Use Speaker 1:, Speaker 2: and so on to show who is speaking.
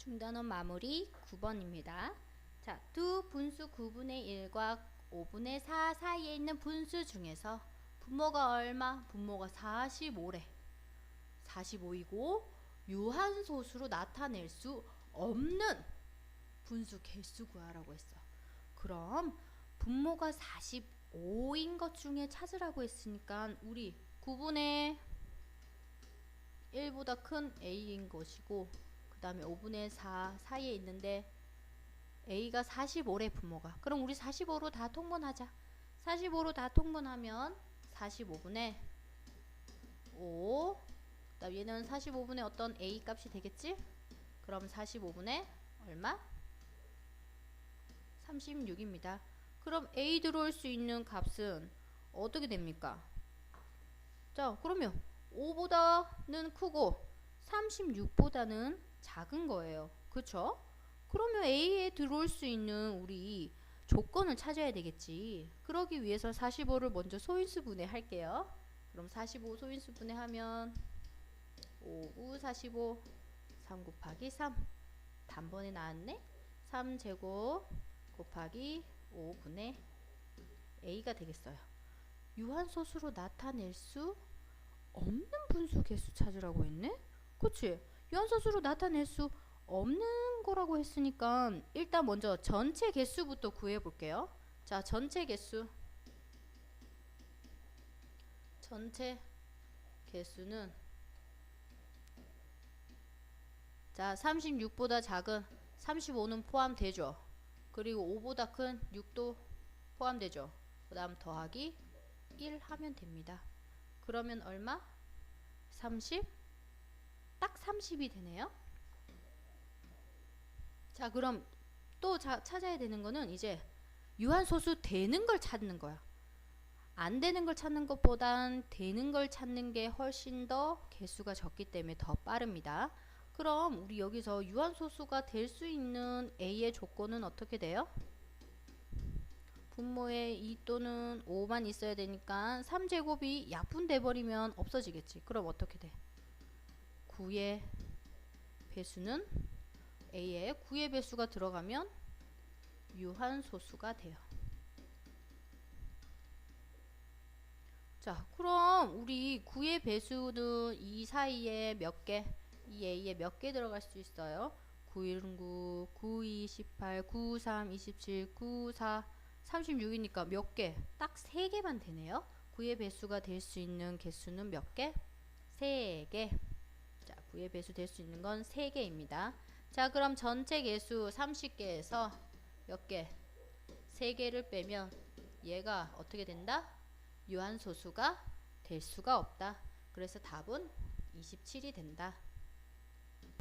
Speaker 1: 중단원 마무리 9번입니다. 자, 두 분수 9분의 1과 5분의 4 사이에 있는 분수 중에서 분모가 얼마? 분모가 45래. 45이고 유한소수로 나타낼 수 없는 분수 개수 구하라고 했어. 그럼 분모가 45인 것 중에 찾으라고 했으니까 우리 9분의 1보다 큰 a인 것이고 그 다음에 5분의 4 사이에 있는데 a가 45래 분모가 그럼 우리 45로 다 통분하자 45로 다 통분하면 45분의 5 그다음 얘는 45분의 어떤 a 값이 되겠지? 그럼 45분의 얼마? 36입니다. 그럼 a 들어올 수 있는 값은 어떻게 됩니까? 자, 그러면 5보다는 크고 36보다는 작은 거예요. 그쵸? 그러면 A에 들어올 수 있는 우리 조건을 찾아야 되겠지. 그러기 위해서 45를 먼저 소인수 분해할게요. 그럼 45 소인수 분해하면 5, 9, 45, 3 곱하기 3. 단번에 나왔네? 3제곱 곱하기 5분의 A가 되겠어요. 유한소수로 나타낼 수 없는 분수 개수 찾으라고 했네? 그치? 유한소수로 나타낼 수 없는 거라고 했으니까 일단 먼저 전체 개수부터 구해 볼게요. 자, 전체 개수. 전체 개수는 자, 36보다 작은 35는 포함되죠. 그리고 5보다 큰 6도 포함되죠. 그 다음 더하기 1 하면 됩니다. 그러면 얼마? 30? 딱 30이 되네요. 자, 그럼 또 자, 찾아야 되는 거는 이제 유한소수 되는 걸 찾는 거야. 안 되는 걸 찾는 것보단 되는 걸 찾는 게 훨씬 더 개수가 적기 때문에 더 빠릅니다. 그럼 우리 여기서 유한소수가 될 수 있는 A의 조건은 어떻게 돼요? 분모에 2 또는 5만 있어야 되니까 3제곱이 약분돼 버리면 없어지겠지. 그럼 어떻게 돼? 9의 배수는 A에 9의 배수가 들어가면 유한소수가 돼요. 자, 그럼 우리 9의 배수는 이 사이에 몇 개? 이 A에 몇 개 들어갈 수 있어요? 9, 1, 9, 9, 2, 18, 9, 3, 27, 9, 4, 36이니까 몇 개? 딱 3개만 되네요. 9의 배수가 될 수 있는 개수는 몇 개? 3개. 자, 9의 배수 될 수 있는 건 3개입니다. 자, 그럼 전체 개수 30개에서 몇 개? 3개를 빼면 얘가 어떻게 된다? 유한소수가 될 수가 없다. 그래서 답은 27이 된다.